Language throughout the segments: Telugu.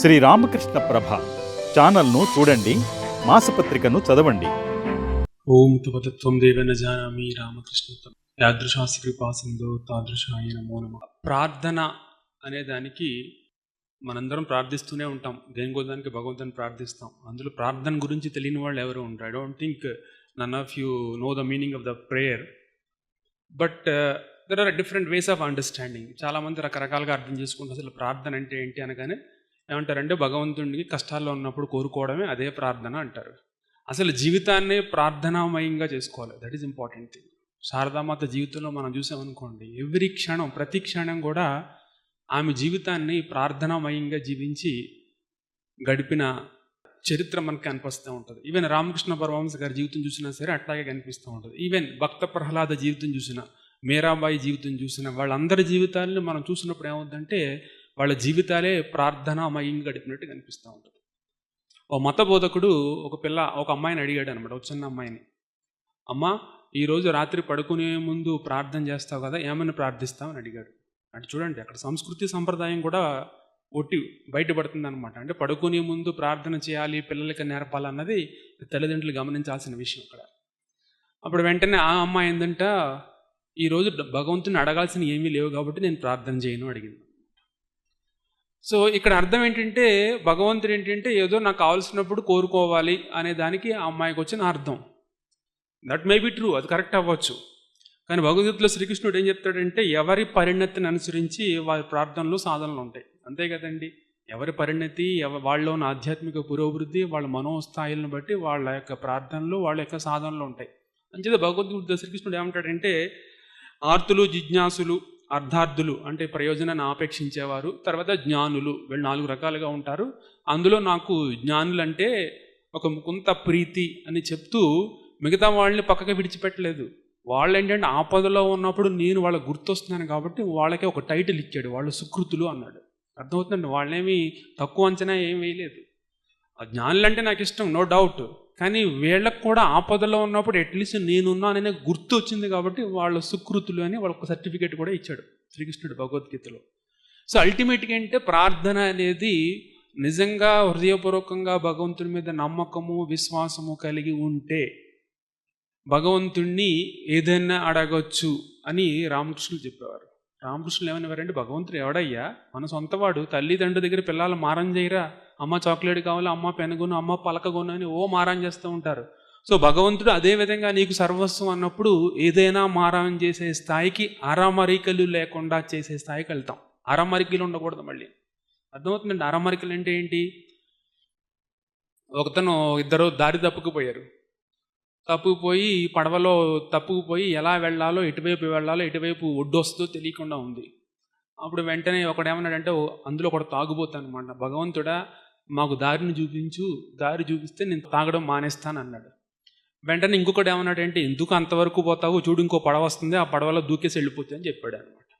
శ్రీ రామకృష్ణ ప్రభ ఛానల్ను చూడండి మాసపత్రికను చదవండి. ఓం తపతత్వం దేవన జానామి రామకృష్ణ యాదృశాస్త్రి కృపా సింధో తాదృశాయ నమో నమ. ప్రార్థన అనే దానికి మనందరం ప్రార్థిస్తూనే ఉంటాం. దేని గోదానికి భగవంతుని ప్రార్థిస్తాం. అందులో ప్రార్థన గురించి తెలియని వాళ్ళు ఎవరు ఉంటారు I don't think none of you know the meaning of the prayer but there are different ways of understanding చాలామంది రకరకాలుగా అర్థం చేసుకుంటారు అసలు ప్రార్థన అంటే ఏంటి అనగానే ఏమంటారంటే భగవంతుడికి కష్టాల్లో ఉన్నప్పుడు కోరుకోవడమే అదే ప్రార్థన అంటారు. అసలు జీవితాన్ని ప్రార్థనామయంగా చేసుకోవాలి. That is important thing Saradamata జీవితంలో మనం చూసామనుకోండి ఎవ్రీ క్షణం ప్రతి క్షణం కూడా ఆమె జీవితాన్ని ప్రార్థనామయంగా జీవించి గడిపిన చరిత్ర మనకి కనిపిస్తూ ఉంటుంది. ఈవెన్ రామకృష్ణ పరమహంస గారి జీవితం చూసినా సరే అట్లాగే కనిపిస్తూ ఉంటుంది. ఈవెన్ భక్త ప్రహ్లాద జీవితం చూసిన మీరాబాయి జీవితం చూసిన వాళ్ళందరి జీవితాలను మనం చూసినప్పుడు ఏమవుతుందంటే వాళ్ళ జీవితాలే ప్రార్థనామయంగా గడిపినట్టు కనిపిస్తూ ఉంటుంది. ఓ మత బోధకుడు ఒక పిల్ల ఒక అమ్మాయిని అడిగాడు అనమాట ఒక చిన్న అమ్మాయిని. అమ్మ ఈరోజు రాత్రి పడుకునే ముందు ప్రార్థన చేస్తావు కదా ఏమైనా ప్రార్థిస్తావు? అని అడిగాడు. అంటే చూడండి అక్కడ సంస్కృతి సంప్రదాయం కూడా ఒట్టి బయటపడుతుంది అనమాట అంటే పడుకునే ముందు ప్రార్థన చేయాలి పిల్లలకి నేర్పాలన్నది తల్లిదండ్రులు గమనించాల్సిన విషయం అక్కడ. అప్పుడు వెంటనే ఆ అమ్మాయి ఏంటంట ఈరోజు భగవంతుని అడగాల్సిన ఏమీ లేవు కాబట్టి నేను ప్రార్థన చేయను అడిగింది. సో ఇక్కడ అర్థం ఏంటంటే భగవంతుడు ఏంటంటే ఏదో నాకు కావాల్సినప్పుడు కోరుకోవాలి అనే దానికి ఆ అమ్మాయికి వచ్చిన అర్థం. దట్ మే బి ట్రూ అది కరెక్ట్ అవ్వచ్చు. కానీ భగవద్గీతలో శ్రీకృష్ణుడు ఏం చెప్తాడంటే ఎవరి పరిణతిని అనుసరించి వారి ప్రార్థనలు సాధనలు ఉంటాయి. అంతే కదండి. ఎవరి పరిణతి ఎవ వాళ్ళలో ఉన్న ఆధ్యాత్మిక పురోభివృద్ధి వాళ్ళ మనోస్థాయిలను బట్టి వాళ్ళ యొక్క ప్రార్థనలు వాళ్ళ యొక్క సాధనలు ఉంటాయి. అంచేత భగవద్గీత శ్రీకృష్ణుడు ఏమంటాడంటే ఆర్తులు జిజ్ఞాసులు అర్ధార్థులు అంటే ప్రయోజనాన్ని ఆపేక్షించేవారు తర్వాత జ్ఞానులు వీళ్ళు నాలుగు రకాలుగా ఉంటారు. అందులో నాకు జ్ఞానులు అంటే ఒక కొంత ప్రీతి అని చెప్తూ మిగతా వాళ్ళని పక్కకి విడిచిపెట్టలేదు. వాళ్ళు ఏంటంటే ఆపదలో ఉన్నప్పుడు నేను వాళ్ళకి గుర్తొస్తున్నాను కాబట్టి వాళ్ళకే ఒక టైటిల్ ఇచ్చాడు వాళ్ళు సుకృతులు అన్నాడు. అర్థమవుతుందండి వాళ్ళేమి తక్కువ అంచనా ఏం వేయలేదు. ఆ జ్ఞానులు అంటే నాకు ఇష్టం నో డౌట్. కానీ వీళ్ళకు కూడా ఆపదలో ఉన్నప్పుడు అట్లీస్ట్ నేనున్నాననే గుర్తు వచ్చింది కాబట్టి వాళ్ళ సుకృతులు అని వాళ్ళకు సర్టిఫికేట్ కూడా ఇచ్చాడు శ్రీకృష్ణుడు భగవద్గీతలో. సో అల్టిమేట్గా అంటే ప్రార్థన అనేది నిజంగా హృదయపూర్వకంగా భగవంతుని మీద నమ్మకము విశ్వాసము కలిగి ఉంటే భగవంతుణ్ణి ఏదైనా అడగొచ్చు అని రామకృష్ణులు చెప్పేవారు. రామకృష్ణులు ఏమనేవారంటే భగవంతుడు ఎవడయ్యా? మన సొంతవాడు. తల్లిదండ్రుల దగ్గర పిల్లలు మారం చేయరా? అమ్మ చాక్లెట్ కావాలి అమ్మ పెనగొను అమ్మ పలకగొను అని ఓ మారం చేస్తూ ఉంటారు. సో భగవంతుడు అదే విధంగా నీకు సర్వస్వం అన్నప్పుడు ఏదైనా మారం చేసే స్థాయికి అరమరికలు లేకుండా చేసే స్థాయికి వెళ్తాం. అరమరికలు ఉండకూడదు మళ్ళీ. అర్థమవుతుందండి? అరమరికలు అంటే ఏంటి? ఒకతను ఇద్దరు దారి తప్పుకుపోయారు. తప్పుకుపోయి పడవలో తప్పుకుపోయి ఎలా వెళ్ళాలో ఎటువైపు వెళ్ళాలో ఎటువైపు ఒడ్డొస్తుందో తెలియకుండా ఉంది. అప్పుడు వెంటనే ఒకడేమన్నాడంటే అందులో ఒకడు తాగుబోతాను అనమాట భగవంతుడా మాకు దారిని చూపించు. దారి చూపిస్తే నేను తాగడం మానేస్తాను అన్నాడు వెంటనే ఇంకొకటి ఏమన్నాడంటే ఎందుకు అంతవరకు పోతావు? చూడు ఇంకో పడవ వస్తుంది. ఆ పడవలో దూకేసి వెళ్ళిపోతుంది అని చెప్పాడు అనమాట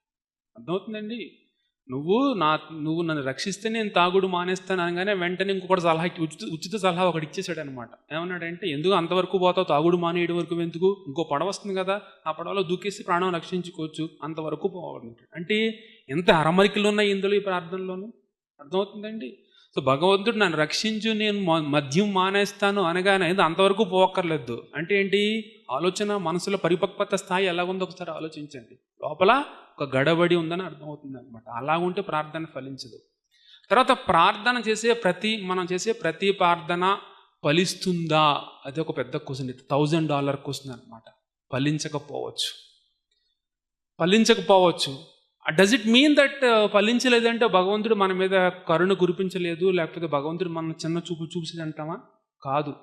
అర్థమవుతుందండి? నువ్వు నా నువ్వు నన్ను రక్షిస్తే నేను తాగుడు మానేస్తాను అనగానే వెంటనే ఇంకొకటి సలహా ఉచిత ఉచిత సలహా ఒకటి ఇచ్చేసాడు అనమాట ఏమన్నాడంటే ఎందుకు అంతవరకు పోతావు? తాగుడు మానేయడం వరకు ఎందుకు? ఇంకో పడవ వస్తుంది కదా ఆ పడవలో దూకేసి ప్రాణం రక్షించుకోవచ్చు. అంతవరకు పోవాలంటాడు అంటే ఎంత అరమరికలు ఉన్నాయి ఇందులో ఈ ప్రార్థనలోను? అర్థమవుతుందండి? సో భగవంతుడు నన్ను రక్షించు నేను మ- మద్యం మానేస్తాను అనగానే అంతవరకు పోవక్కర్లేదు. అంటే ఏంటి? ఆలోచన మనసులో పరిపక్వత స్థాయి ఎలాగుందో? ఒకసారి ఆలోచించండి. లోపల ఒక గడబడి ఉందని అర్థమవుతుంది అనమాట అలా ఉంటే ప్రార్థన ఫలించదు. తర్వాత ప్రార్థన చేసే ప్రతి మనం చేసే ప్రతి ప్రార్థన ఫలిస్తుందా? అది ఒక పెద్ద క్వశ్చన్ థౌజండ్ డాలర్ క్వశ్చన్ అనమాట ఫలించకపోవచ్చు. ఫలించకపోవచ్చు. డస్ ఇట్ మీన్ దట్ ఫలించలేదంటే భగవంతుడు మన మీద కరుణ కురిపించలేదు లేకపోతే భగవంతుడు మన చిన్న చూపు చూపించలేదు అంటామా కాదు.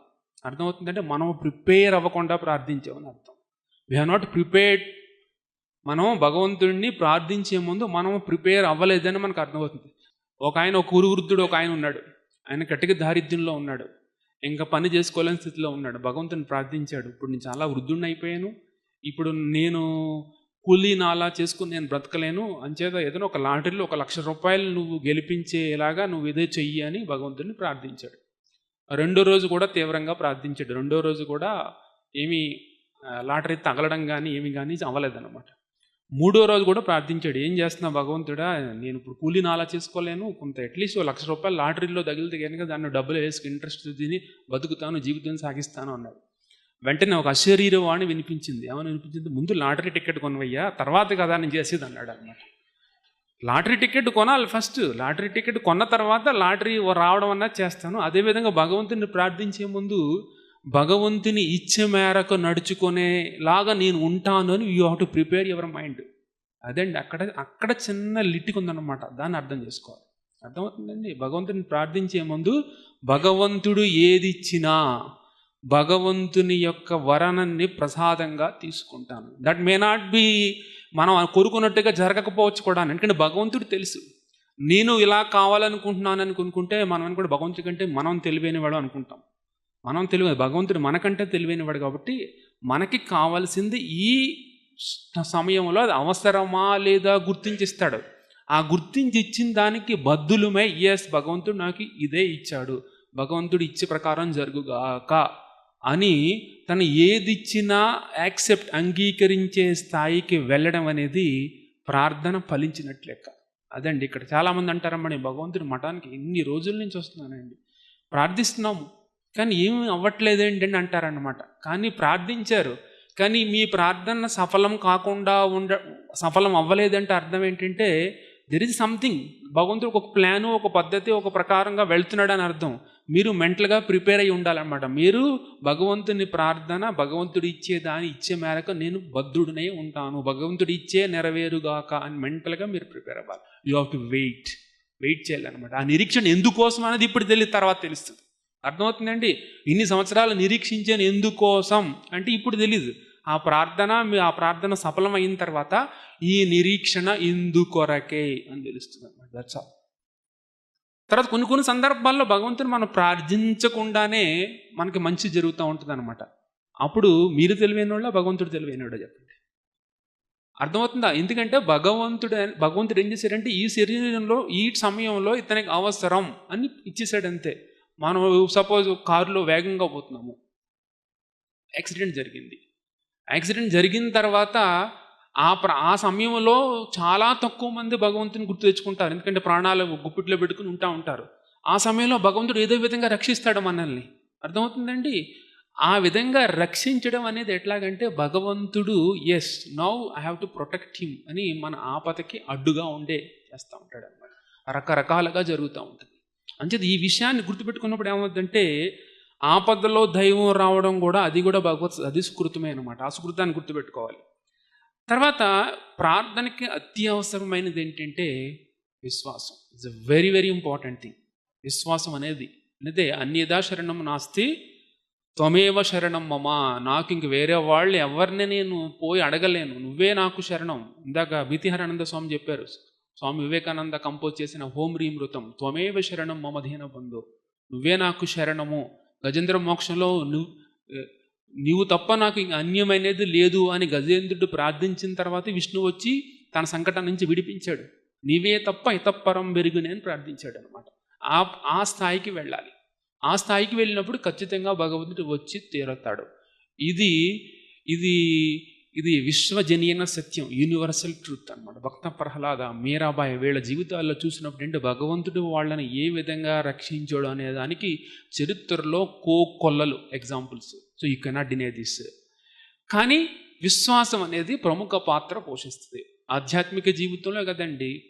అర్థమవుతుందంటే మనం ప్రిపేర్ అవ్వకుండా ప్రార్థించామని అర్థం. వి నాట్ ప్రిపేర్డ్ మనం భగవంతుడిని ప్రార్థించే ముందు మనం ప్రిపేర్ అవ్వలేదని మనకు అర్థమవుతుంది. ఒక ఆయన ఒక కురువృద్ధుడు ఒక ఆయన ఉన్నాడు. ఆయన గట్టిగా దారిద్ర్యంలో ఉన్నాడు. ఇంకా పని చేసుకోలేని స్థితిలో ఉన్నాడు. భగవంతుని ప్రార్థించాడు. ఇప్పుడు నేను చాలా వృద్ధుడిని అయిపోయాను. ఇప్పుడు నేను కూలీ నాలా చేసుకుని నేను బ్రతకలేను. అంచేత ఏదైనా ఒక లాటరీలో ఒక లక్ష రూపాయలు నువ్వు గెలిపించేలాగా నువ్వు ఇదే చెయ్యి అని భగవంతుడిని ప్రార్థించాడు. రెండో రోజు కూడా తీవ్రంగా ప్రార్థించాడు. రెండో రోజు కూడా ఏమీ లాటరీ తగలడం కానీ ఏమి కానీ అవ్వలేదన్నమాట. మూడో రోజు కూడా ప్రార్థించాడు. ఏం చేస్తున్నా భగవంతుడా? నేను ఇప్పుడు కూలీ నాలా చేసుకోలేను. కొంత అట్లీస్ట్ ఓ లక్ష రూపాయలు లాటరీలో తగిలితే కనుక దాన్ని డబ్బులు వేసుకు ఇంట్రెస్ట్ తిని బతుకుతాను జీవితం సాగిస్తాను అన్నాడు. వెంటనే ఒక అశరీర వాణి వినిపించింది. ఏమని వినిపించింది? ముందు లాటరీ టికెట్ కొనవయ్యా తర్వాత కదా నేను చేసేది అన్నాడు అనమాట లాటరీ టికెట్ కొనాలి ఫస్ట్. లాటరీ టికెట్ కొన్న తర్వాత లాటరీ రావడం అన్నది చేస్తాను. అదేవిధంగా భగవంతుని ప్రార్థించే ముందు భగవంతుని ఇచ్చే మేరకు నడుచుకునేలాగా నేను ఉంటాను అని you have to prepare your mind అదండి అక్కడ అక్కడ చిన్న లిట్టికి ఉందన్నమాట. దాన్ని అర్థం చేసుకోవాలి. అర్థమవుతుందండి? భగవంతుని ప్రార్థించే ముందు భగవంతుడు ఏది ఇచ్చినా భగవంతుని యొక్క వరణాన్ని ప్రసాదంగా తీసుకుంటాను. దట్ మే నాట్ బి మనం కోరుకున్నట్టుగా జరగకపోవచ్చు కూడా. ఎందుకంటే భగవంతుడు తెలుసు. నేను ఇలా కావాలనుకుంటున్నాను అనుకుంటే మనం కూడా భగవంతుడి కంటే మనం తెలివైనవాడు అనుకుంటాం. మనం తెలివి భగవంతుడు మనకంటే తెలివైనవాడు కాబట్టి మనకి కావాల్సింది ఈ సమయంలో అది అవసరమా లేదా గుర్తించిస్తాడు. ఆ గుర్తించి ఇచ్చిన దానికి బద్దులమై ఎస్ భగవంతుడు నాకు ఇదే ఇచ్చాడు. భగవంతుడు ఇచ్చే ప్రకారం జరుగుగాక అని తను ఏది ఇచ్చినా యాక్సెప్ట్ అంగీకరించే స్థాయికి వెళ్ళడం అనేది ప్రార్థన ఫలించినట్లు లెక్క. అదండి ఇక్కడ చాలామంది అంటారమ్మా నేను భగవంతుడి మఠానికి ఎన్ని రోజుల నుంచి వస్తున్నానండి? ప్రార్థిస్తున్నాము. కానీ ఏమి అవ్వట్లేదేంటి అని అంటారనమాట కానీ ప్రార్థించారు. కానీ మీ ప్రార్థన సఫలం కాకుండా ఉండ సఫలం అవ్వలేదంటే అర్థం ఏంటంటే దెర్ ఇస్ సంథింగ్ భగవంతుడు ఒక ప్లాను ఒక పద్ధతి ఒక ప్రకారంగా వెళ్తున్నాడు అని అర్థం. మీరు మెంటల్గా ప్రిపేర్ అయి ఉండాలన్నమాట. మీరు భగవంతుని ప్రార్థన భగవంతుడు ఇచ్చే దాని ఇచ్చే మేరకు నేను బద్ధుడినే ఉంటాను. భగవంతుడు ఇచ్చే నెరవేరుగాక అని మెంటల్గా మీరు ప్రిపేర్ అవ్వాలి. You have to wait wait చేయాలన్నమాట. ఆ నిరీక్షణ ఎందుకోసం అనేది ఇప్పుడు తెలియదు తర్వాత తెలుస్తుంది. అర్థమవుతుందండి? ఇన్ని సంవత్సరాలు నిరీక్షించాను ఎందుకోసం? అంటే ఇప్పుడు తెలీదు. ఆ ప్రార్థన మీ- ఆ ప్రార్థన సఫలం అయిన తర్వాత ఈ నిరీక్షణ ఇందుకొరకే అని తెలుస్తుంది అనమాట దట్స్ ఆల్ తర్వాత కొన్ని కొన్ని సందర్భాల్లో భగవంతుని మనం ప్రార్థించకుండానే మనకి మంచి జరుగుతూ ఉంటుంది అనమాట అప్పుడు మీరు తెలివైన వాళ్ళ భగవంతుడు తెలివైనవాడో చెప్పండి? అర్థమవుతుందా? ఎందుకంటే భగవంతుడు భగవంతుడు ఏం చేశాడంటే ఈ శరీరంలో ఈ సమయంలో ఇతనికి అవసరం అని ఇచ్చేసాడంతే అంతే మనం సపోజ్ కారులో వేగంగా పోతున్నాము. యాక్సిడెంట్ జరిగింది. యాక్సిడెంట్ జరిగిన తర్వాత ఆ ఆ సమయంలో చాలా తక్కువ మంది భగవంతుని గుర్తు తెచ్చుకుంటారు. ఎందుకంటే ప్రాణాలు గుప్పిట్లో పెట్టుకుని ఉంటా ఉంటారు. ఆ సమయంలో భగవంతుడు ఏదో విధంగా రక్షిస్తాడు మనల్ని. అర్థమవుతుందండి? ఆ విధంగా రక్షించడం అనేది ఎట్లాగంటే భగవంతుడు yes now I have to protect him అని మన ఆపదకి అడ్డుగా ఉండే చేస్తూ ఉంటాడు అనమాట రకరకాలుగా జరుగుతూ ఉంటుంది. అంచేది ఈ విషయాన్ని గుర్తుపెట్టుకున్నప్పుడు ఏమవుతుందంటే ఆపదలో దైవం రావడం కూడా అది కూడా భగవత్ అది సుకృతమే అనమాట ఆ సుకృతాన్ని గుర్తుపెట్టుకోవాలి. తర్వాత ప్రార్థనకి అత్యవసరమైనది ఏంటంటే విశ్వాసం. It's a very very important thing విశ్వాసం అనేది అయితే అన్యదా శరణం నాస్తి త్వమేవ శరణం మమ. నాకు ఇంక వేరే వాళ్ళు ఎవరిని నేను పోయి అడగలేను. నువ్వే నాకు శరణం. ఇందాక భీతిహరానంద స్వామి చెప్పారు. స్వామి వివేకానంద కంపోజ్ చేసిన హోం రీమృతం త్వమేవ శరణం మమధీన బంధు నువ్వే నాకు శరణము. గజేంద్ర మోక్షంలో నువ్వు నీవు తప్ప నాకు అన్యమైనది లేదు అని గజేంద్రుడు ప్రార్థించిన తర్వాత విష్ణు వచ్చి తన సంకటం నుంచి విడిపించాడు. నీవే తప్ప ఇతప్పరం బెరుగునే అని ప్రార్థించాడు అనమాట ఆ ఆ స్థాయికి వెళ్ళాలి. ఆ స్థాయికి వెళ్ళినప్పుడు ఖచ్చితంగా భగవంతుడు వచ్చి తీరుతాడు. ఇది ఇది ఇది విశ్వజనీయన సత్యం యూనివర్సల్ ట్రూత్ అనమాట భక్త ప్రహ్లాద మీరాబాయి వీళ్ళ జీవితాల్లో చూసినప్పుడు ఏంటి భగవంతుడు వాళ్ళని ఏ విధంగా రక్షించాడు అనే దానికి చరిత్రలో కోకొల్లలు examples so you cannot deny this కానీ విశ్వాసం అనేది ప్రముఖ పాత్ర పోషిస్తుంది. ఆధ్యాత్మిక జీవితంలో కదండి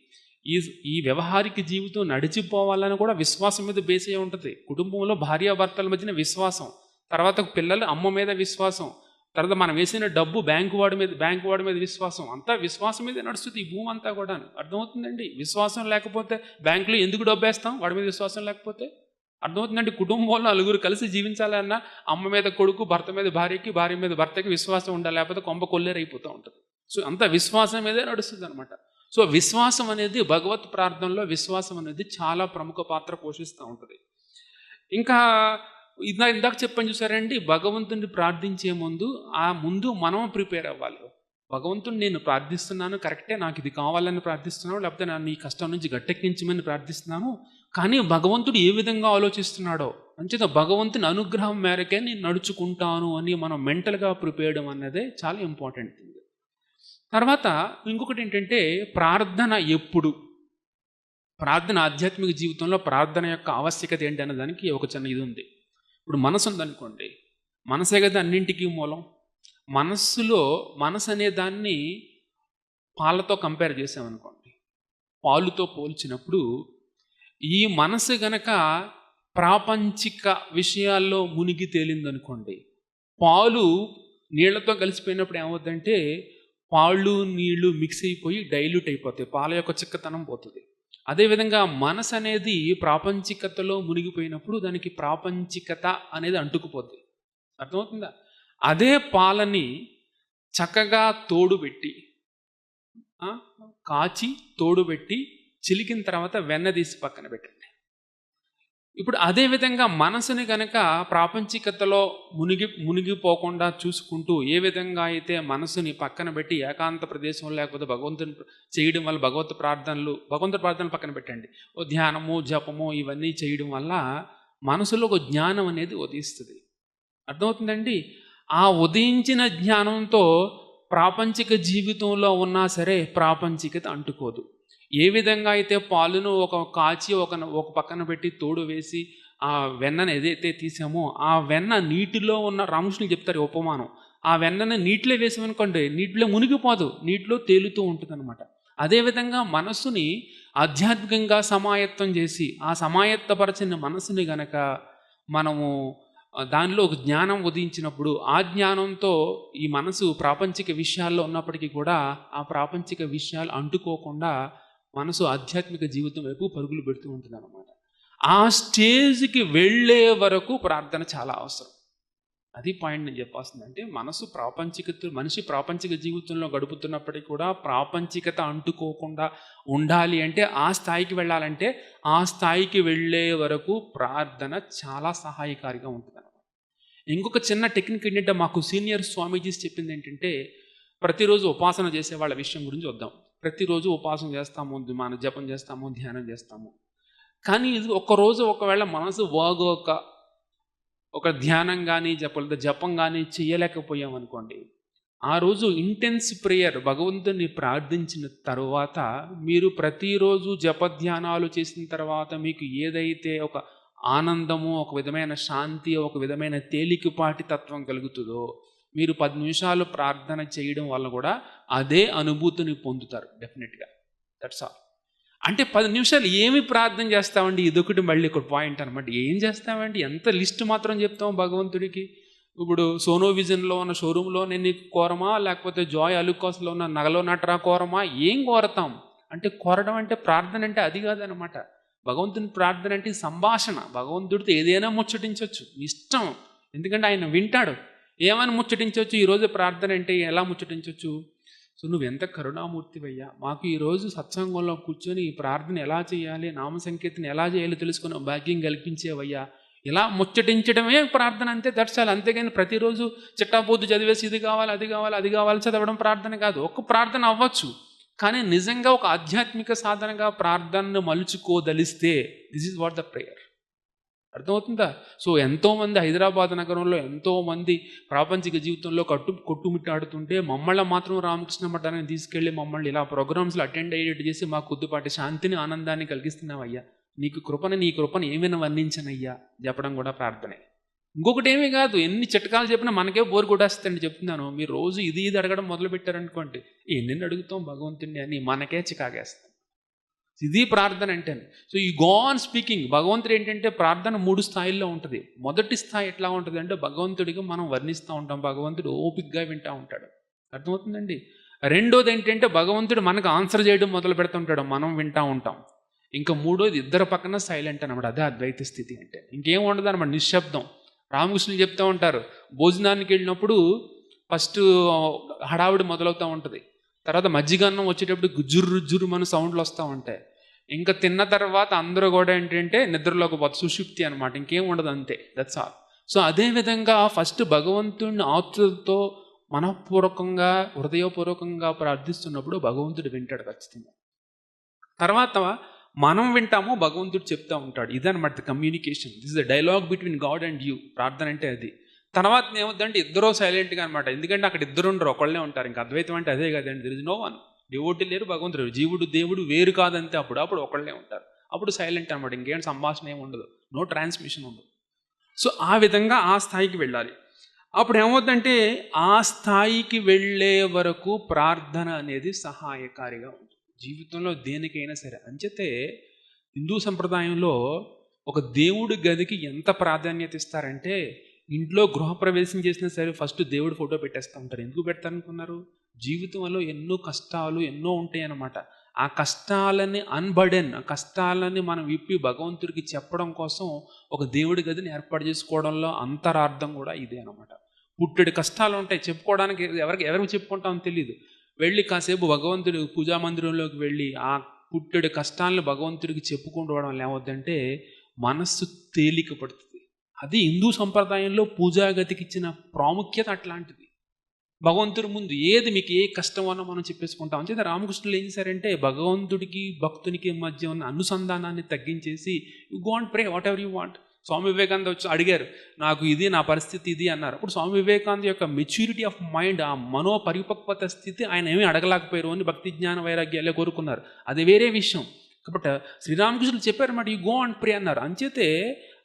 ఈ ఈ వ్యవహారిక జీవితం నడిచిపోవాలని కూడా విశ్వాసం మీద బేస్ అయి ఉంటుంది. కుటుంబంలో భార్యాభర్తల మధ్యన విశ్వాసం తర్వాత పిల్లలు అమ్మ మీద విశ్వాసం తర్వాత మనం వేసిన డబ్బు బ్యాంకు వాడి మీద బ్యాంకు వాడి మీద విశ్వాసం. అంతా విశ్వాసం మీద నడుస్తుంది. ఈ భూమి అంతా కూడా అర్థమవుతుందండి? విశ్వాసం లేకపోతే బ్యాంకులో ఎందుకు డబ్బు వేస్తాం వాడి మీద విశ్వాసం లేకపోతే? అర్థమవుతుందండి? కుటుంబంలో నలుగురు కలిసి జీవించాలన్నా అమ్మ మీద కొడుకు భర్త మీద భార్యకి భార్య మీద భర్తకి విశ్వాసం ఉండాలి. లేకపోతే కొంప కొల్లేరైపోతూ ఉంటుంది. సో అంత విశ్వాసం మీదే నడుస్తుంది అనమాట సో విశ్వాసం అనేది భగవత్ ప్రార్థనలో విశ్వాసం అనేది చాలా ప్రముఖ పాత్ర పోషిస్తూ ఉంటుంది. ఇంకా ఇందా ఇందాక చెప్పని చూసారండి భగవంతుని ప్రార్థించే ముందు ఆ ముందు మనం ప్రిపేర్ అవ్వాలి. భగవంతుని నేను ప్రార్థిస్తున్నాను కరెక్టే నాకు ఇది కావాలని ప్రార్థిస్తున్నాను లేకపోతే నన్ను ఈ కష్టం నుంచి గట్టెక్కించమని ప్రార్థిస్తున్నాను కానీ భగవంతుడు ఏ విధంగా ఆలోచిస్తున్నాడో అంచేత భగవంతుని అనుగ్రహం మేరకే నేను నడుచుకుంటాను అని మనం మెంటల్గా ప్రిపేయడం అన్నదే చాలా ఇంపార్టెంట్ థింగ్ తర్వాత ఇంకొకటి ఏంటంటే ప్రార్థన ఎప్పుడు? ప్రార్థన ఆధ్యాత్మిక జీవితంలో ప్రార్థన యొక్క ఆవశ్యకత ఏంటి అన్నదానికి దానికి ఒక చిన్న ఇది ఉంది. ఇప్పుడు మనసు ఉందనుకోండి మనసే కదా అన్నింటికీ మూలం. మనస్సులో మనసు అనే దాన్ని పాలతో కంపేర్ చేసామనుకోండి పాలుతో పోల్చినప్పుడు ఈ మనసు గనక ప్రాపంచిక విషయాల్లో మునిగి తేలిందనుకోండి పాలు నీళ్ళతో కలిసిపోయినప్పుడు ఏమవుతుందంటే పాళ్ళు నీళ్ళు మిక్స్ అయిపోయి డైల్యూట్ అయిపోతాయి పాల యొక్క చిక్కతనం పోతుంది. అదేవిధంగా మనసు అనేది ప్రాపంచికతలో మునిగిపోయినప్పుడు దానికి ప్రాపంచికత అనేది అంటుకుపోద్ది. అర్థమవుతుందా? అదే పాలని చక్కగా తోడుబెట్టి కాచి తోడుబెట్టి చిలికిన తర్వాత వెన్న తీసి పక్కన పెట్టండి. ఇప్పుడు అదే విధంగా మనసుని కనుక ప్రాపంచికతలో మునిగి మునిగిపోకుండా చూసుకుంటూ ఏ విధంగా అయితే మనసుని పక్కన పెట్టి ఏకాంత ప్రదేశం లేకపోతే భగవంతుని చేయడం వల్ల భగవత్ ప్రార్థనలు భగవంతుని ప్రార్థనలు పక్కన పెట్టండి. ఓ ధ్యానము జపము ఇవన్నీ చేయడం వల్ల మనసులో ఒక జ్ఞానం అనేది ఉదయిస్తుంది. అర్థమవుతుందండి? ఆ ఉదయించిన జ్ఞానంతో ప్రాపంచిక జీవితంలో ఉన్నా సరే ప్రాపంచికత అంటుకోదు. ఏ విధంగా అయితే పాలును ఒక కాచి ఒక ఒక పక్కన పెట్టి తోడు వేసి ఆ వెన్నను ఏదైతే తీసామో ఆ వెన్న నీటిలో ఉన్న రామకృష్ణులు చెప్తారు ఉపమానం. ఆ వెన్నను నీటిలో వేసామనుకోండి నీటిలో మునిగిపోదు నీటిలో తేలుతూ ఉంటుంది అనమాట అదేవిధంగా మనస్సుని ఆధ్యాత్మికంగా సమాయత్తం చేసి ఆ సమాయత్తపరచిన మనసుని గనక మనము దానిలో ఒక జ్ఞానం ఉదయించినప్పుడు ఆ జ్ఞానంతో ఈ మనసు ప్రాపంచిక విషయాల్లో ఉన్నప్పటికీ కూడా ఆ ప్రాపంచిక విషయాలు అంటుకోకుండా మనసు ఆధ్యాత్మిక జీవితం వైపు పరుగులు పెడుతూ ఉంటుంది అనమాట ఆ స్టేజ్కి వెళ్ళే వరకు ప్రార్థన చాలా అవసరం. అది పాయింట్ నేను చెప్పాల్సింది. అంటే మనసు ప్రాపంచిక మనిషి ప్రాపంచిక జీవితంలో గడుపుతున్నప్పటికీ కూడా ప్రాపంచికత అంటుకోకుండా ఉండాలి అంటే ఆ స్థాయికి వెళ్ళాలంటే ఆ స్థాయికి వెళ్ళే వరకు ప్రార్థన చాలా సహాయకారిగా ఉంటుంది అనమాట ఇంకొక చిన్న టెక్నిక్ ఏంటంటే మాకు సీనియర్ స్వామీజీస్ చెప్పింది ఏంటంటే ప్రతిరోజు ఉపాసన చేసే వాళ్ళ విషయం గురించి వద్దాం. ప్రతిరోజు ఉపాసన చేస్తాము మన జపం చేస్తాము ధ్యానం చేస్తాము. కానీ ఇది ఒక్కరోజు ఒకవేళ మనసు వాగోక ఒక ధ్యానం కానీ జప జపం కానీ చేయలేకపోయాం అనుకోండి ఆ రోజు ఇంటెన్స్ ప్రేయర్ భగవంతుని ప్రార్థించిన తర్వాత మీరు ప్రతిరోజు జపధ్యానాలు చేసిన తర్వాత మీకు ఏదైతే ఒక ఆనందము ఒక విధమైన శాంతి ఒక విధమైన తేలికపాటి తత్వం కలుగుతుందో మీరు పది నిమిషాలు ప్రార్థన చేయడం వల్ల కూడా అదే అనుభూతిని పొందుతారు డెఫినెట్గా దట్స్ ఆల్ అంటే పది నిమిషాలు ఏమి ప్రార్థన చేస్తామండి? ఇదొకటి మళ్ళీ ఒక పాయింట్ అనమాట ఏం చేస్తామండి? ఎంత లిస్ట్ మాత్రం చెప్తాం భగవంతుడికి? ఇప్పుడు సోనో విజన్లో ఉన్న షోరూంలో నేను నీకు కోరమా? లేకపోతే జాయ్ అలుకాస్లో ఉన్న నగలో నటరా కోరమా? ఏం కోరతాం? అంటే కోరడం అంటే ప్రార్థన అంటే అది కాదనమాట భగవంతుని ప్రార్థన అంటే సంభాషణ. భగవంతుడితో ఏదైనా ముచ్చటించవచ్చు ఇష్టం. ఎందుకంటే ఆయన వింటాడు. ఏమని ముచ్చటించవచ్చు ఈరోజు ప్రార్థన అంటే ఎలా ముచ్చటించవచ్చు సో నువ్వు ఎంత కరుణామూర్తివయ్యా. మాకు ఈరోజు సత్సంగంలో కూర్చొని ఈ ప్రార్థన ఎలా చేయాలి? నామ సంకీర్తన ఎలా చేయాలో తెలుసుకున్న భాగ్యం కల్పించేవయ్యా. ఇలా ముచ్చటించడమే ప్రార్థన అంతే దర్శాలి. అంతేగాని ప్రతిరోజు చిట్టాపోతు చదివేసి ఇది కావాలి అది కావాలి అది కావాలి చదవడం ప్రార్థన కాదు. ఒక్క ప్రార్థన అవ్వచ్చు. కానీ నిజంగా ఒక ఆధ్యాత్మిక సాధనగా ప్రార్థనను మలుచుకోదలిస్తే this is what the prayer. అర్థమవుతుందా? సో ఎంతోమంది హైదరాబాద్ నగరంలో ఎంతోమంది ప్రాపంచిక జీవితంలో కట్టు కొట్టుమిట్టాడుతుంటే మమ్మల్ని మాత్రం రామకృష్ణ మఠానికి తీసుకెళ్ళి మమ్మల్ని ఇలా ప్రోగ్రామ్స్లో అటెండ్ అయ్యేటట్టు చేసి మా కొద్దిపాటి శాంతిని ఆనందాన్ని కలిగిస్తున్నావయ్యా. నీకు కృపను నీ కృపను ఏమైనా వర్ణించనయ్యా? చెప్పడం కూడా ప్రార్థనే. ఇంకొకటి ఏమీ కాదు. ఎన్ని చిట్కాలు చెప్పినా మనకే బోర్ కొట్టేస్తుంది చెప్తున్నాను. మీరు రోజు ఇది ఇది అడగడం మొదలు పెట్టారనుకోండి ఎన్ని అడుగుతాం భగవంతుడిని అని మనకే చికాగేస్తాం ఇది ప్రార్థన అంటే సో ఈ గోన్ స్పీకింగ్ భగవంతుడు ఏంటంటే ప్రార్థన మూడు స్థాయిల్లో ఉంటుంది. మొదటి స్థాయి ఎట్లా ఉంటుంది అంటే భగవంతుడిగా మనం వర్ణిస్తూ ఉంటాం. భగవంతుడు ఓపిక్గా వింటూ ఉంటాడు. అర్థమవుతుందండి? రెండోది ఏంటంటే భగవంతుడు మనకు ఆన్సర్ చేయడం మొదలు పెడుతుంటాడు మనం వింటూ ఉంటాం. ఇంకా మూడోది ఇద్దరు పక్కన సైలెంట్ అనమాట అదే అద్వైత స్థితి అంటే. ఇంకేం ఉండదు అనమాట నిశ్శబ్దం. రామకృష్ణులు చెప్తూ ఉంటారు. భోజనానికి వెళ్ళినప్పుడు ఫస్ట్ హడావిడి మొదలవుతూ ఉంటుంది. తర్వాత మజ్జిగన్నం వచ్చేటప్పుడు గుజ్జురు జుర్రు మన సౌండ్లు వస్తూ ఉంటాయి. ఇంకా తిన్న తర్వాత అందరూ కూడా ఏంటంటే నిద్రలోకి పోతే సుషుప్తి అనమాట ఇంకేం ఉండదు అంతే. దట్స్ ఆల్ సో అదేవిధంగా ఫస్ట్ భగవంతుడిని ఆతృతతో మనఃపూర్వకంగా హృదయపూర్వకంగా ప్రార్థిస్తున్నప్పుడు భగవంతుడు వింటాడు ఖచ్చితంగా. తర్వాత మనం వింటాము భగవంతుడు చెప్తా ఉంటాడు. ఇదనమాట communication this the dialogue between God and you ప్రార్థన అంటే అది. తర్వాత ఏమవుతుందంటే ఇద్దరూ సైలెంట్గా అనమాట ఎందుకంటే అక్కడ ఇద్దరు ఉండరు ఒకళ్ళే ఉంటారు. ఇంకా అద్వైతం అంటే అదే కదండి. There is no one devotee లేరు భగవంతుడు లేరు. జీవుడు దేవుడు వేరు కాదంతే అప్పుడు అప్పుడు ఒకళ్ళే ఉంటారు. అప్పుడు సైలెంట్ అనమాట. ఇంకేం సంభాషణ ఏమి ఉండదు. నో ట్రాన్స్మిషన్ ఉండదు. సో ఆ విధంగా ఆ స్థాయికి వెళ్ళాలి. అప్పుడు ఏమవుతుందంటే ఆ స్థాయికి వెళ్ళే వరకు ప్రార్థన అనేది సహాయకారిగా ఉంటుంది. జీవితంలో దేనికైనా సరే. అంచేతే హిందూ సంప్రదాయంలో ఒక దేవుడి గదికి ఎంత ప్రాధాన్యత ఇస్తారంటే ఇంట్లో గృహప్రవేశం చేసినా సరే ఫస్ట్ దేవుడి ఫోటో పెట్టేస్తూ ఉంటారు. ఎందుకు పెడతారనుకున్నారు? జీవితంలో ఎన్నో కష్టాలు ఎన్నో ఉంటాయి అన్నమాట ఆ కష్టాలని అన్బర్డెన్ ఆ కష్టాలని మనం విప్పి భగవంతుడికి చెప్పడం కోసం ఒక దేవుడి గదిని ఏర్పాటు చేసుకోవడంలో అంతరార్థం కూడా ఇదే అనమాట పుట్టెడు కష్టాలు ఉంటాయి. చెప్పుకోవడానికి ఎవరికి ఎవరికి చెప్పుకుంటామో తెలియదు వెళ్ళి కాసేపు భగవంతుడి పూజా మందిరంలోకి వెళ్ళి ఆ పుట్టెడు కష్టాలను భగవంతుడికి చెప్పుకుంటూ వల్ల ఏమవుద్దంటే మనస్సు తేలిక పడుతుంది అది హిందూ సంప్రదాయంలో పూజాగతికి ఇచ్చిన ప్రాముఖ్యత అట్లాంటిది. భగవంతుడి ముందు ఏది మీకు ఏ కష్టం అన్నా మనం చెప్పేసుకుంటాం. అంతే రామకృష్ణులు ఏం చేశారంటే భగవంతుడికి భక్తునికి మధ్య ఉన్న అనుసంధానాన్ని తగ్గించేసి you don't pray whatever you want Swami Vivekananda వచ్చి అడిగారు నాకు ఇది నా పరిస్థితి ఇది అన్నారు. అప్పుడు స్వామి వివేకానంద యొక్క మెచ్యూరిటీ ఆఫ్ మైండ్ ఆ మనో పరిపక్వత స్థితి ఆయన ఏమీ అడగలేకపోయారు అని భక్తి జ్ఞాన వైరాగ్యాలే కోరుకున్నారు. అది వేరే విషయం. కాబట్టి శ్రీరామకృష్ణులు చెప్పారన్నమాట ఈ గో అండ్ ప్రే అన్నారు. అంచేతే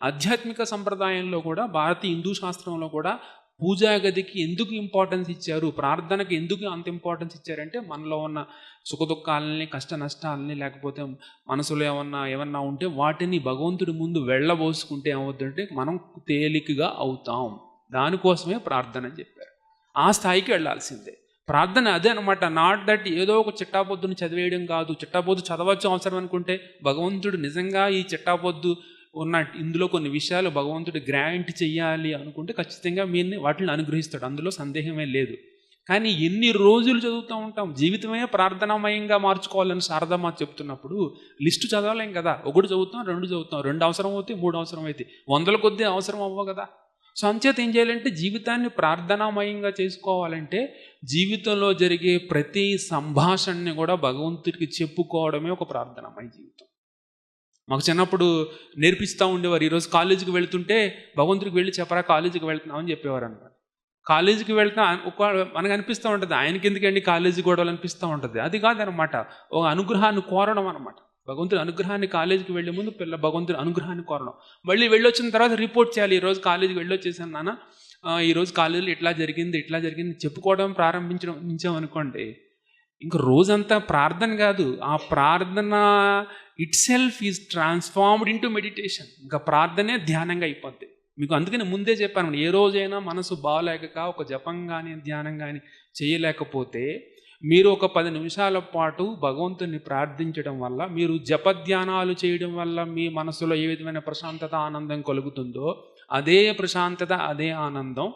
ఆధ్యాత్మిక సంప్రదాయంలో కూడా భారతీయ హిందూ శాస్త్రంలో కూడా పూజా గదికి ఎందుకు ఇంపార్టెన్స్ ఇచ్చారు? ప్రార్థనకి ఎందుకు అంత ఇంపార్టెన్స్ ఇచ్చారంటే మనలో ఉన్న సుఖదుఖాలని కష్ట నష్టాలని లేకపోతే మనసులో ఏమన్నా ఏమన్నా ఉంటే వాటిని భగవంతుడి ముందు వెళ్ళబోసుకుంటే ఏమవుతుందంటే మనం తేలికగా అవుతాం. దానికోసమే ప్రార్థన అని చెప్పారు. ఆ స్థాయికి వెళ్ళాల్సిందే. ప్రార్థన అదే అనమాట నాట్ దట్ ఏదో ఒక చిట్టాపొద్దుని చదివేయడం కాదు. చిట్టాపొద్దు చదవచ్చు అవసరం అనుకుంటే భగవంతుడు నిజంగా ఈ చిట్టాపొద్దు ఉన్న ఇందులో కొన్ని విషయాలు భగవంతుడు గ్రాంట్ చెయ్యాలి అనుకుంటే ఖచ్చితంగా మీరు వాటిని అనుగ్రహిస్తాడు. అందులో సందేహమే లేదు. కానీ ఎన్ని రోజులు చదువుతూ ఉంటాం జీవితమే ప్రార్థనామయంగా మార్చుకోవాలని శారదమ్మ చెప్తున్నప్పుడు లిస్టు చదవలేం కదా. ఒకటి చదువుతాం రెండు చదువుతాం. రెండు అవసరం అవుతాయి మూడు అవసరం అవుతాయి. వందల కొద్దీ అవసరం అవ్వవు కదా. సో అంచేత ఏం చేయాలంటే జీవితాన్ని ప్రార్థనామయంగా చేసుకోవాలంటే జీవితంలో జరిగే ప్రతి సంభాషణని కూడా భగవంతుడికి చెప్పుకోవడమే ఒక ప్రార్థనామయ జీవితం. మాకు చిన్నప్పుడు నేర్పిస్తూ ఉండేవారు. ఈరోజు కాలేజీకి వెళ్తుంటే భగవంతుడికి వెళ్ళి చెప్పరా కాలేజీకి వెళ్తున్నామని చెప్పేవారు అనమాట కాలేజీకి వెళ్తున్నా ఒక మనకు అనిపిస్తూ ఉంటుంది ఆయనకి ఎందుకండి కాలేజీ గొడవలు అనిపిస్తూ ఉంటుంది? అది కాదనమాట ఒక అనుగ్రహాన్ని కోరడం అనమాట భగవంతుడి అనుగ్రహాన్ని కాలేజీకి వెళ్ళే ముందు పిల్ల భగవంతుడి అనుగ్రహాన్ని కోరడం. మళ్ళీ వెళ్ళొచ్చిన తర్వాత రిపోర్ట్ చేయాలి. ఈరోజు కాలేజీకి వెళ్ళొచ్చేసాను నాన్న. ఈరోజు కాలేజీలో ఇట్లా జరిగింది ఇట్లా జరిగింది చెప్పుకోవడం ప్రారంభించడం ఉంచామనుకోండి ఇంకా రోజంతా ప్రార్థన కాదు ఆ ప్రార్థన itself is transformed into meditation ఇంకా ప్రార్థనే ధ్యానంగా అయిపోద్ది. మీకు అందుకని ముందే చెప్పాను ఏ రోజైనా మనసు బాగలేక ఒక జపం కానీ ధ్యానం కానీ చేయలేకపోతే మీరు ఒక పది నిమిషాల పాటు భగవంతుని ప్రార్థించడం వల్ల మీరు జపధ్యానాలు చేయడం వల్ల మీ మనసులో ఏ విధమైన ప్రశాంతత ఆనందం కలుగుతుందో అదే ప్రశాంతత అదే ఆనందం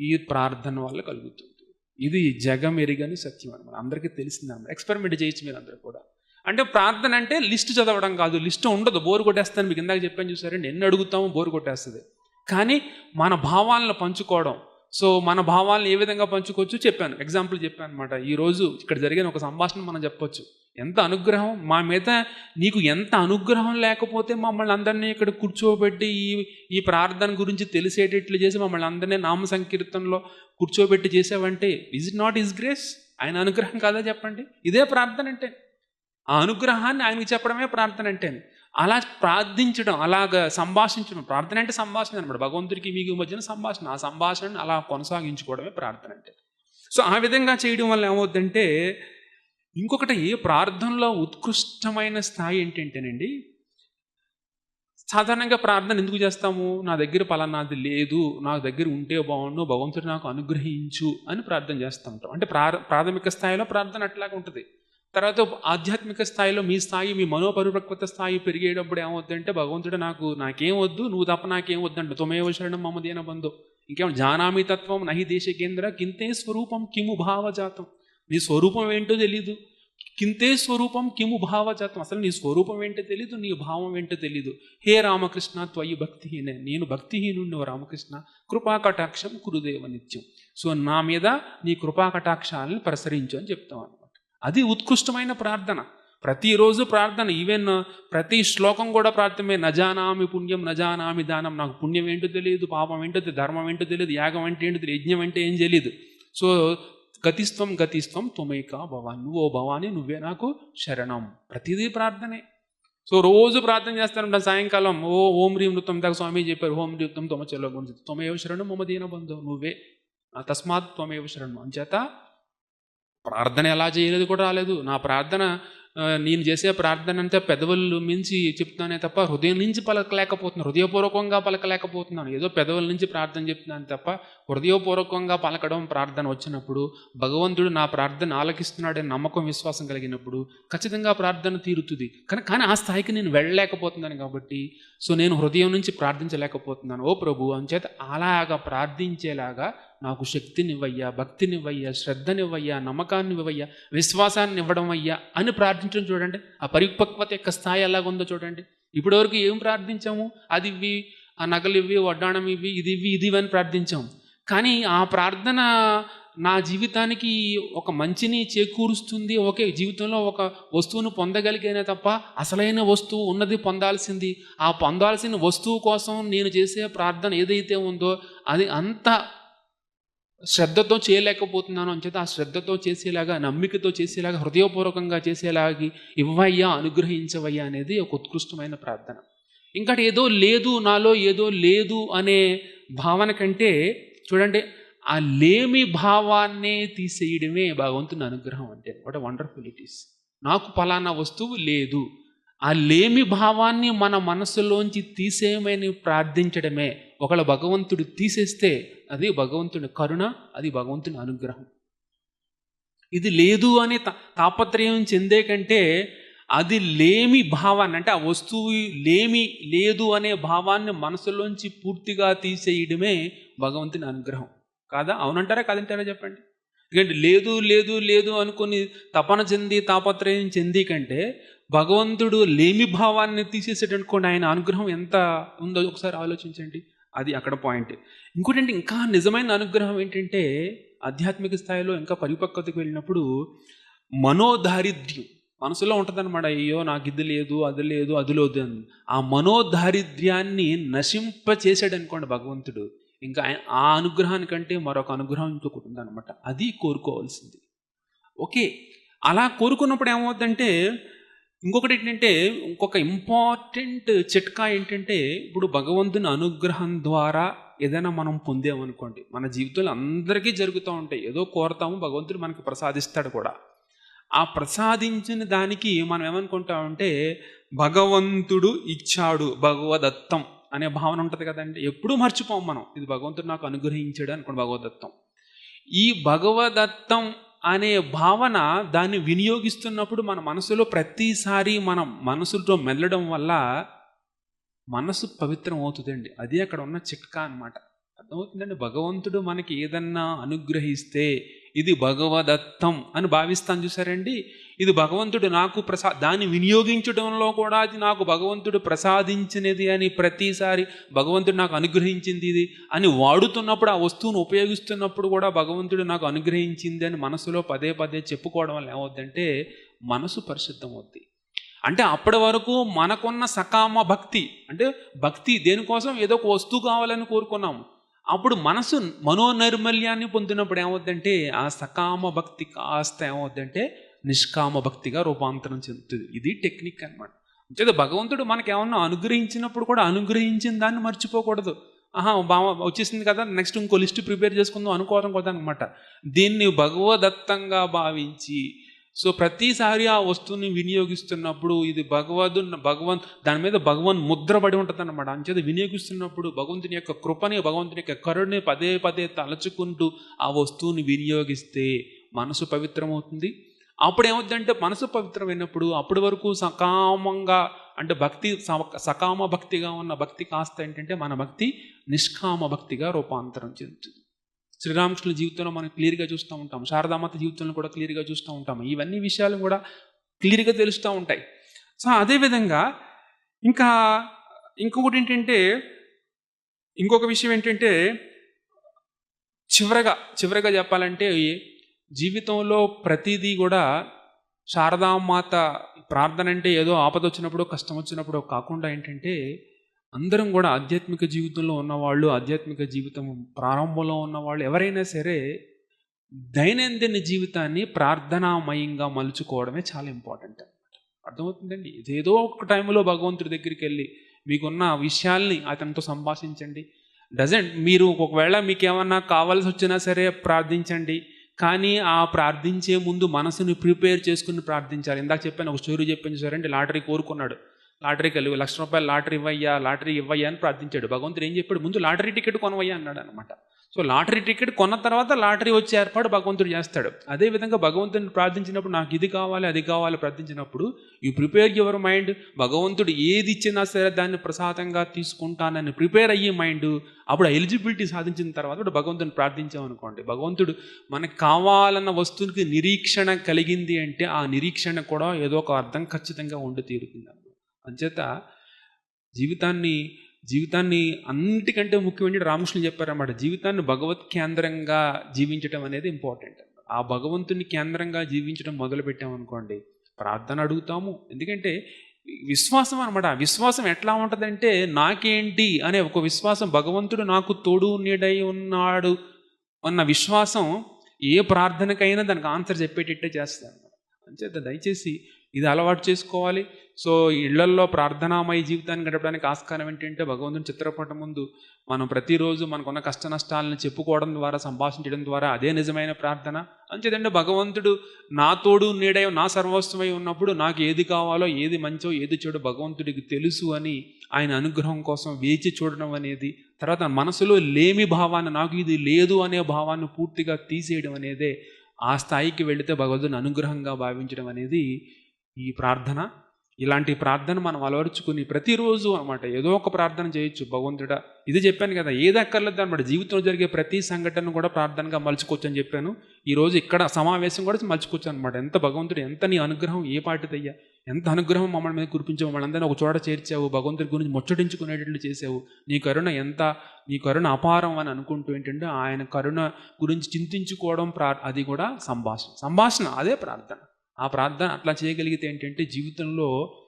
ఈ ప్రార్థన వల్ల కలుగుతుంది. ఇది జగం ఎరిగని సత్యం అనమాట అందరికీ తెలిసింది అనమాట ఎక్స్పెరిమెంట్ చేయొచ్చు మీరు అందరూ కూడా. అంటే ప్రార్థన అంటే లిస్ట్ చదవడం కాదు లిస్ట్ ఉండదు. బోరు కొట్టేస్తాను మీకు ఇందాక చెప్పాను చూసారండి ఎన్ని అడుగుతామో బోరు కొట్టేస్తుంది. కానీ మన భావాలను పంచుకోవడం. సో మన భావాలను ఏ విధంగా పంచుకోవచ్చు? చెప్పాను. ఎగ్జాంపుల్ చెప్పాను అనమాట ఈరోజు ఇక్కడ జరిగిన ఒక సంభాషణ మనం చెప్పొచ్చు. ఎంత అనుగ్రహం? మా మీద నీకు ఎంత అనుగ్రహం లేకపోతే మమ్మల్ని అందరినీ ఇక్కడ కూర్చోబెట్టి ఈ ఈ ప్రార్థన గురించి తెలిసేటట్లు చేసి మమ్మల్ని అందరినీ నామ సంకీర్తనలో కూర్చోబెట్టి చేసావంటే is it not is grace ఆయన అనుగ్రహం కాదా చెప్పండి? ఇదే ప్రార్థన అంటే. ఆ అనుగ్రహాన్ని ఆయనకి చెప్పడమే ప్రార్థన అంటే. అలా ప్రార్థించడం అలాగ సంభాషించడం ప్రార్థన అంటే సంభాషణ అనమాట. భగవంతుడికి మీకు మధ్యన సంభాషణ ఆ సంభాషణను అలా కొనసాగించుకోవడమే ప్రార్థన అంటే. సో ఆ విధంగా చేయడం వల్ల ఏమవుతుందంటే ఇంకొకటి ఏ ప్రార్థనలో ఉత్కృష్టమైన స్థాయి ఏంటంటేనండి సాధారణంగా ప్రార్థన ఎందుకు చేస్తాము? నా దగ్గర పలానాది లేదు నా దగ్గర ఉంటే బాగుండు భగవంతుడు నాకు అనుగ్రహించు అని ప్రార్థన చేస్తూ ఉంటాం. అంటే ప్రా ప్రాథమిక స్థాయిలో ప్రార్థన అట్లాగే ఉంటుంది. తర్వాత ఆధ్యాత్మిక స్థాయిలో మీ స్థాయి మీ మనోపరిపక్వత స్థాయి పెరిగేటప్పుడు ఏమవుద్దంటే భగవంతుడు నాకు నాకేం వద్దు నువ్వు తప్ప నాకేం వద్దంట తొమేవ శరణం మమదేన బంధు. ఇంకేమో జానామి తత్వం నహి దేశ కేంద్ర కింతే స్వరూపం కిము భావజాతం నీ స్వరూపం ఏంటో తెలీదు. కింతే స్వరూపం కిము భావజాతం అసలు నీ స్వరూపం ఏంటో తెలీదు నీ భావం ఏంటో తెలీదు. హే రామకృష్ణ త్వయి భక్తిహీనే. నేను భక్తిహీనుండవు రామకృష్ణ. కృపాకటాక్షం కురుదేవ నిత్యం. సో నా మీద నీ కృపాకటాక్షాలను ప్రసరించు అని చెప్తాం అనమాట అది ఉత్కృష్టమైన ప్రార్థన. ప్రతిరోజు ప్రార్థన. ఈవెన్ ప్రతి శ్లోకం కూడా ప్రార్థమే. నజానామి పుణ్యం నజానామి దానం. నాకు పుణ్యం ఏంటో తెలియదు పాపం ఏంటో తెలియదు ధర్మం ఏంటో తెలియదు యాగం అంటే ఏంటో తెలియదు యజ్ఞం అంటే ఏం తెలియదు సో గతిస్త్వం గతిస్త్వం త్వమైక భవాన్. నువ్వు ఓ భవాని నువ్వే నాకు శరణం. ప్రతిదీ ప్రార్థనే. సో రోజు ప్రార్థన చేస్తారంట సాయంకాలం. ఓ ఓం హ్రీం నృత్యం దాకా స్వామి చెప్పారు. ఓం నృత్యం తొమ్మ చెల్లో గురించి. త్వమేవ శరణం మమ దీన బంధు నువ్వే. తస్మాత్ త్వమేవ శరణం. అంచేత ప్రార్థన ఎలా చేయలేదు కూడా రాలేదు. నా ప్రార్థన నేను చేసే ప్రార్థన అంతా పెదవులు మించి చెప్తున్నానే తప్ప హృదయం నుంచి పలకలేకపోతున్నాను హృదయపూర్వకంగా పలకలేకపోతున్నాను. ఏదో పెదవుల నుంచి ప్రార్థన చెప్తున్నాను తప్ప హృదయపూర్వకంగా పలకడం ప్రార్థన వచ్చినప్పుడు భగవంతుడు నా ప్రార్థన ఆలకిస్తున్నాడని నమ్మకం విశ్వాసం కలిగినప్పుడు ఖచ్చితంగా ప్రార్థన తీరుతుంది. కానీ కానీ ఆ స్థాయికి నేను వెళ్ళలేకపోతున్నాను కాబట్టి సో నేను హృదయం నుంచి ప్రార్థించలేకపోతున్నాను. ఓ ప్రభు అంచేత అలాగా ప్రార్థించేలాగా నాకు శక్తినివ్వయ్యా భక్తినివ్వయ్యా శ్రద్ధనివ్వయ్యా నమ్మకాన్నివ్వయ్యా విశ్వాసాన్ని ఇవ్వడం అయ్యా అని ప్రార్థించడం చూడండి. ఆ పరిపక్వత యొక్క స్థాయి ఎలాగుందో చూడండి. ఇప్పటివరకు ఏం ప్రార్థించాము? అది ఇవి ఆ నగలు ఇవి వడ్డాణం ఇవి ఇది ఇవి ఇది ఇవని ప్రార్థించాము కానీ ఆ ప్రార్థన నా జీవితానికి ఒక మంచిని చేకూరుస్తుంది. ఓకే జీవితంలో ఒక వస్తువును పొందగలిగేనే తప్ప అసలైన వస్తువు ఉన్నది పొందాల్సింది. ఆ పొందాల్సిన వస్తువు కోసం నేను చేసే ప్రార్థన ఏదైతే ఉందో అది అంత శ్రద్ధతో చేయలేకపోతున్నాను అని చేత ఆ శ్రద్ధతో చేసేలాగా నమ్మికతో చేసేలాగా హృదయపూర్వకంగా చేసేలాగి ఇవ్వయ్యా అనుగ్రహించవయ్యా అనేది ఒక ఉత్కృష్టమైన ప్రార్థన. ఇంకా ఏదో లేదు నాలో ఏదో లేదు అనే భావన కంటే చూడండి ఆ లేమి భావాన్నే తీసేయడమే భగవంతుని అనుగ్రహం అంటే. వాట్ వండర్ఫుల్ ఇట్ ఈస్ నాకు పలానా వస్తువు లేదు. ఆ లేమి భావాన్ని మన మనసులోంచి తీసేయమని ప్రార్థించడమే. ఒకళ్ళ భగవంతుడు తీసేస్తే అది భగవంతుని కరుణ అది భగవంతుని అనుగ్రహం. ఇది లేదు అనే తా- తాపత్రయం చెందే కంటే అది లేమి భావాన్ని అంటే ఆ వస్తువు లేమి లేదు అనే భావాన్ని మనసులోంచి పూర్తిగా తీసేయడమే భగవంతుని అనుగ్రహం. కాదా? అవునంటారా? కాదంటారా చెప్పండి? ఎందుకంటే లేదు లేదు లేదు అనుకుని తపన చెంది తాపత్రయం చెంది కంటే భగవంతుడు లేమి భావాన్ని తీసేసేటనుకోండి ఆయన అనుగ్రహం ఎంత ఉందో ఒకసారి ఆలోచించండి. అది అక్కడ పాయింట్ ఇంకోటంటే ఇంకా నిజమైన అనుగ్రహం ఏంటంటే ఆధ్యాత్మిక స్థాయిలో ఇంకా పరిపక్వతకు వెళ్ళినప్పుడు మనోదారిద్ర్యం. మనసులో ఉంటుందన్నమాట అయ్యో నాకు ఇది లేదు అది లేదు అది లేదు అని. ఆ మనోదారిద్ర్యాన్ని నశింప చేశాడు అనుకోండి భగవంతుడు. ఇంకా ఆ అనుగ్రహానికంటే మరొక అనుగ్రహం ఇంకొకటి ఉందన్నమాట. అది కోరుకోవాల్సింది. ఓకే. అలా కోరుకున్నప్పుడు ఏమవుతుందంటే ఇంకొకటి ఏంటంటే ఇంకొక ఇంపార్టెంట్ చిట్కా ఏంటంటే ఇప్పుడు భగవంతుని అనుగ్రహం ద్వారా ఏదైనా మనం పొందామనుకోండి మన జీవితంలో అందరికీ జరుగుతూ ఉంటాయి. ఏదో కోరతాము భగవంతుడు మనకి ప్రసాదిస్తాడు కూడా. ఆ ప్రసాదించిన దానికి మనం ఏమనుకుంటామంటే భగవంతుడు ఇచ్చాడు భగవదత్తం అనే భావన ఉంటుంది కదండి. ఎప్పుడూ మర్చిపోం మనం. ఇది భగవంతుడు నాకు అనుగ్రహించాడు అనుకోండి భగవదత్తం. ఈ భగవదత్తం అనే భావన దాన్ని వినియోగిస్తున్నప్పుడు మన మనసులో ప్రతిసారి మన మనసుతో మెల్లడం వల్ల మనసు పవిత్రం అవుతుందండి. అది అక్కడ ఉన్న చిట్కా అన్నమాట. అర్థమవుతుందండి? భగవంతుడు మనకి ఏదన్నా అనుగ్రహిస్తే ఇది భగవదత్తం అని భావిస్తాను చూసారండి. ఇది భగవంతుడు నాకు ప్రసా దాన్ని వినియోగించడంలో కూడా అది నాకు భగవంతుడు ప్రసాదించినది అని ప్రతిసారి భగవంతుడు నాకు అనుగ్రహించింది ఇది అని వాడుతున్నప్పుడు ఆ వస్తువును ఉపయోగిస్తున్నప్పుడు కూడా భగవంతుడు నాకు అనుగ్రహించింది అని మనసులో పదే పదే చెప్పుకోవడం వల్ల ఏమవుద్దంటే మనసు పరిశుద్ధం అవుద్ది అంటే అప్పటి వరకు మనకున్న సకామ భక్తి అంటే భక్తి దేనికోసం? ఏదో ఒక వస్తువు కావాలని కోరుకున్నాము. అప్పుడు మనసు మనోనైర్మల్యాన్ని పొందినప్పుడు ఏమవుద్దంటే ఆ సకామ భక్తి కాస్త ఏమవుద్దంటే నిష్కామ భక్తిగా రూపాంతరం చెందుతుంది. ఇది టెక్నిక్ అనమాట అంతే భగవంతుడు మనకి ఏమన్నా అనుగ్రహించినప్పుడు కూడా అనుగ్రహించిన దాన్ని మర్చిపోకూడదు. ఆహా బామ వచ్చేసింది కదా నెక్స్ట్ ఇంకో లిస్ట్ ప్రిపేర్ చేసుకుందాం అనుకోవడం కూడా అనమాట దీన్ని భగవదత్తంగా భావించి సో ప్రతిసారి ఆ వస్తువుని వినియోగిస్తున్నప్పుడు ఇది భగవద్ భగవన్ దాని మీద భగవన్ ముద్రపడి ఉంటుంది అనమాట అంచేది వినియోగిస్తున్నప్పుడు భగవంతుని యొక్క కృపని భగవంతుని యొక్క కరుణని పదే పదే తలచుకుంటూ ఆ వస్తువుని వినియోగిస్తే మనసు పవిత్రమవుతుంది. అప్పుడు ఏమవుతుందంటే మనసు పవిత్రమైనప్పుడు అప్పటి వరకు సకామంగా అంటే భక్తి సకామ భక్తిగా ఉన్న భక్తి కాస్త ఏంటంటే మన భక్తి నిష్కామ భక్తిగా రూపాంతరం చెందుతుంది. శ్రీరామకృష్ణుల జీవితంలో మనం క్లియర్గా చూస్తూ ఉంటాం. శారదామాత జీవితంలో కూడా క్లియర్గా చూస్తూ ఉంటాం. ఇవన్నీ విషయాలు కూడా క్లియర్గా తెలుస్తూ ఉంటాయి. సో అదేవిధంగా ఇంకా ఇంకొకటి ఏంటంటే ఇంకొక విషయం ఏంటంటే చివరగా చివరగా చెప్పాలంటే జీవితంలో ప్రతిదీ కూడా శారదామాత ప్రార్థన అంటే ఏదో ఆపద వచ్చినప్పుడు కష్టం వచ్చినప్పుడు కాకుండా ఏంటంటే అందరం కూడా ఆధ్యాత్మిక జీవితంలో ఉన్నవాళ్ళు ఆధ్యాత్మిక జీవితం ప్రారంభంలో ఉన్నవాళ్ళు ఎవరైనా సరే దైనందిన జీవితాన్ని ప్రార్థనామయంగా మలుచుకోవడమే చాలా ఇంపార్టెంట్ అనమాట అర్థమవుతుందండి? ఏదో ఒక టైంలో భగవంతుడి దగ్గరికి వెళ్ళి మీకున్న విషయాల్ని అతనితో సంభాషించండి. డజంట్ మీరు ఒకవేళ మీకు ఏమన్నా కావాల్సి వచ్చినా సరే ప్రార్థించండి. కానీ ఆ ప్రార్థించే ముందు మనసుని ప్రిపేర్ చేసుకుని ప్రార్థించాలి. ఇందాక చెప్పాను ఒక స్టోరీ చెప్పింది సరే అంటే లాటరీ కోరుకున్నాడు. లాటరీ కలిగి లక్ష రూపాయలు లాటరీ ఇవ్వయ్యా లాటరీ ఇవ్వయ్యా అని ప్రార్థించాడు. భగవంతుడు ఏం చెప్పాడు? ముందు లాటరీ టికెట్ కొనవయ్యా అన్నాడు అనమాట సో లాటరీ టికెట్ కొన్న తర్వాత లాటరీ వచ్చే ఏర్పాటు భగవంతుడు చేస్తాడు. అదేవిధంగా భగవంతుడిని ప్రార్థించినప్పుడు నాకు ఇది కావాలి అది కావాలి ప్రార్థించినప్పుడు యూ ప్రిపేర్ యువర్ మైండ్. భగవంతుడు ఏది ఇచ్చినా సరే దాన్ని ప్రసాదంగా తీసుకుంటానని ప్రిపేర్ అయ్యే మైండ్. అప్పుడు ఎలిజిబిలిటీ సాధించిన తర్వాత ఇప్పుడు భగవంతుని ప్రార్థించామనుకోండి. భగవంతుడు మనకు కావాలన్న వస్తువుకి నిరీక్షణ కలిగింది అంటే ఆ నిరీక్షణ కూడా ఏదో ఒక అర్థం ఖచ్చితంగా ఉండి తీరుతుంది అంచేత జీవితాన్ని జీవితాన్ని అన్నిటికంటే ముఖ్యమైన రామకృష్ణులు చెప్పారన్నమాట. జీవితాన్ని భగవత్ కేంద్రంగా జీవించడం అనేది ఇంపార్టెంట్. ఆ భగవంతుని కేంద్రంగా జీవించడం మొదలు పెట్టామనుకోండి ప్రార్థన అడుగుతాము. ఎందుకంటే విశ్వాసం అనమాట విశ్వాసం ఎట్లా ఉంటుందంటే నాకేంటి అనే ఒక విశ్వాసం భగవంతుడు నాకు తోడు నీడై ఉన్నాడు అన్న విశ్వాసం ఏ ప్రార్థనకైనా దానికి ఆన్సర్ చెప్పేటట్టే చేస్తాను అంచేత దయచేసి ఇది అలవాటు చేసుకోవాలి. సో ఇళ్ళల్లో ప్రార్థనామయ జీవితాన్ని గడపడానికి ఆస్కారం ఏంటంటే భగవంతుని చిత్రపటం ముందు మనం ప్రతిరోజు మనకున్న కష్ట నష్టాలను చెప్పుకోవడం ద్వారా సంభాషించడం ద్వారా అదే నిజమైన ప్రార్థన. అంచేదంటే భగవంతుడు నా తోడు నా సర్వస్వమై ఉన్నప్పుడు నాకు ఏది కావాలో ఏది మంచో ఏది చెడు భగవంతుడికి తెలుసు అని ఆయన అనుగ్రహం కోసం వేచి చూడడం అనేది తర్వాత మనసులో లేమి భావాన్ని నాకు ఇది లేదు అనే భావాన్ని పూర్తిగా తీసేయడం అనేదే ఆ స్థాయికి వెళితే భగవంతుని అనుగ్రహంగా భావించడం అనేది ఈ ప్రార్థన ఇలాంటి ప్రార్థన మనం అలవరుచుకుని ప్రతిరోజు అనమాట ఏదో ఒక ప్రార్థన చేయొచ్చు. భగవంతుడా ఇది చెప్పాను కదా ఏది అక్కర్లేదు అనమాట జీవితంలో జరిగే ప్రతి సంఘటన కూడా ప్రార్థనగా మలుచుకోవచ్చు అని చెప్పాను. ఈరోజు ఇక్కడ సమావేశం కూడా మలుచుకోవచ్చు అనమాట ఎంత భగవంతుడు ఎంత నీ అనుగ్రహం ఏ పాటిదయ్యా? ఎంత అనుగ్రహం మమ్మల్ని మీద కురిపించావు? మమ్మల్ని అందరినీ ఒక చోట చేర్చావు. భగవంతుడి గురించి ముచ్చటించుకునేటట్లు చేసావు. నీ కరుణ ఎంత నీ కరుణ అపారం అని అనుకుంటూ ఏంటంటే ఆయన కరుణ గురించి చింతించుకోవడం ప్రా అది కూడా సంభాషణ. సంభాషణ అదే ప్రార్థన. ఆ ప్రార్థన అట్లా చేయగలిగితే ఏంటంటే జీవితంలో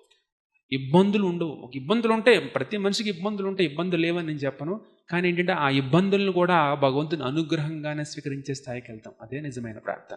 ఇబ్బందులు ఉండవు. ఒక ఇబ్బందులు ఉంటే ప్రతి మనిషికి ఇబ్బందులు ఉంటే ఇబ్బందులు లేవని నేను చెప్పను. కానీ ఏంటంటే ఆ ఇబ్బందులను కూడా భగవంతుని అనుగ్రహంగానే స్వీకరించే స్థాయికి వెళ్తాం. అదే నిజమైన ప్రార్థన.